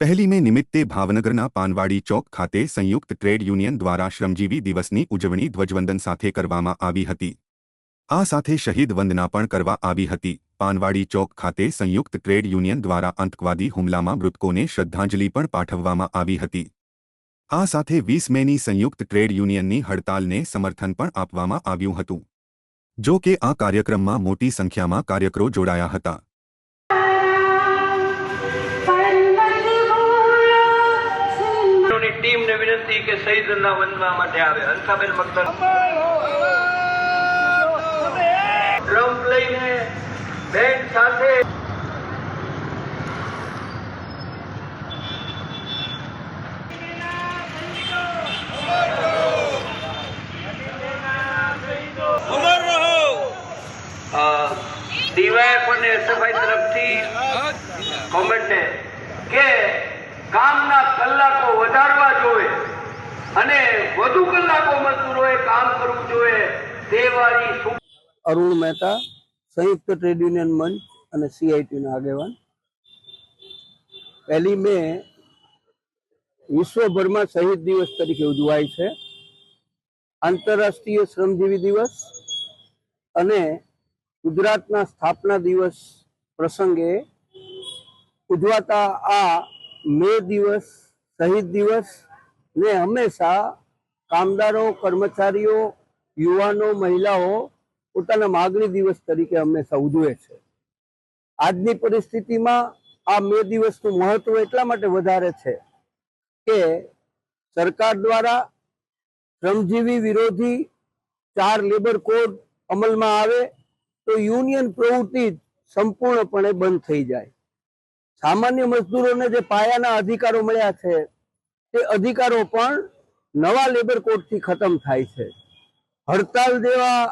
પહેલી મે નિમિત્તે ભાવનગરના પાનવાડી ચોક ખાતે સંયુક્ત ટ્રેડ યુનિયન દ્વારા શ્રમજીવી દિવસની ઉજવણી ધ્વજવંદન સાથે કરવામાં આવી હતી. આ સાથે શહીદ વંદના પણ કરવા આવી હતી. પાનવાડી ચોક ખાતે સંયુક્ત ટ્રેડ યુનિયન દ્વારા આતંકવાદી હુમલામાં મૃતકોને શ્રદ્ધાંજલિ પણ પાઠવવામાં આવી હતી. આ સાથે વીસ મેની સંયુક્ત ટ્રેડ યુનિયનની હડતાલને સમર્થન પણ આપવામાં આવ્યું હતું. જો કે આ કાર્યક્રમમાં મોટી સંખ્યામાં કાર્યકરો જોડાયા હતા. વિનંતી કે શહીદના વંદના માટે આવે હંસાબેન મક્તર ડ્રમ લઈને બેન્ડ સાથે અમર રહો ડીવાયએફ અને એસએફઆઈ તરફથી કોમેન્ટ છે કે અને વધુ કલાકો મજદૂરોએ કામ કરવું જોઈએ. તેવાળી અરુણ મહેતા, સંયુક્ત ટ્રેડ યુનિયન મંચ અને સીઆઈટીના આગેવાન. પહેલી મે વિશ્વભરમાં શહીદ દિવસ તરીકે ઉજવાય છે. આંતરરાષ્ટ્રીય શ્રમજીવી દિવસ અને ગુજરાતના સ્થાપના દિવસ પ્રસંગે ઉજવાતા આ મે દિવસ, શહીદ દિવસ ને હંમેશા કામદારો, કર્મચારીઓ, યુવાનો, મહિલાઓ પોતાના માગણી દિવસ તરીકે હંમેશા ઉજવે છે. આજની પરિસ્થિતિમાં આ મે દિવસનું મહત્વ એટલા માટે વધારે છે કે સરકાર દ્વારા શ્રમજીવી વિરોધી ચાર લેબર કોડ અમલમાં આવે તો યુનિયન પ્રવૃત્તિ સંપૂર્ણપણે બંધ થઈ જાય. સામાન્ય મજદૂરોને જે પાયાના અધિકારો મળ્યા છે તે અધિકારો પણ નવા લેબર કોડથી ખતમ થાય છે. હડતાલ જેવા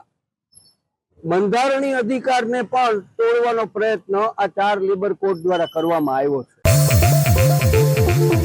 બંધારણીય અધિકારને પણ તોડવાનો પ્રયત્ન આ ચાર લેબર કોડ દ્વારા કરવામાં આવ્યો છે.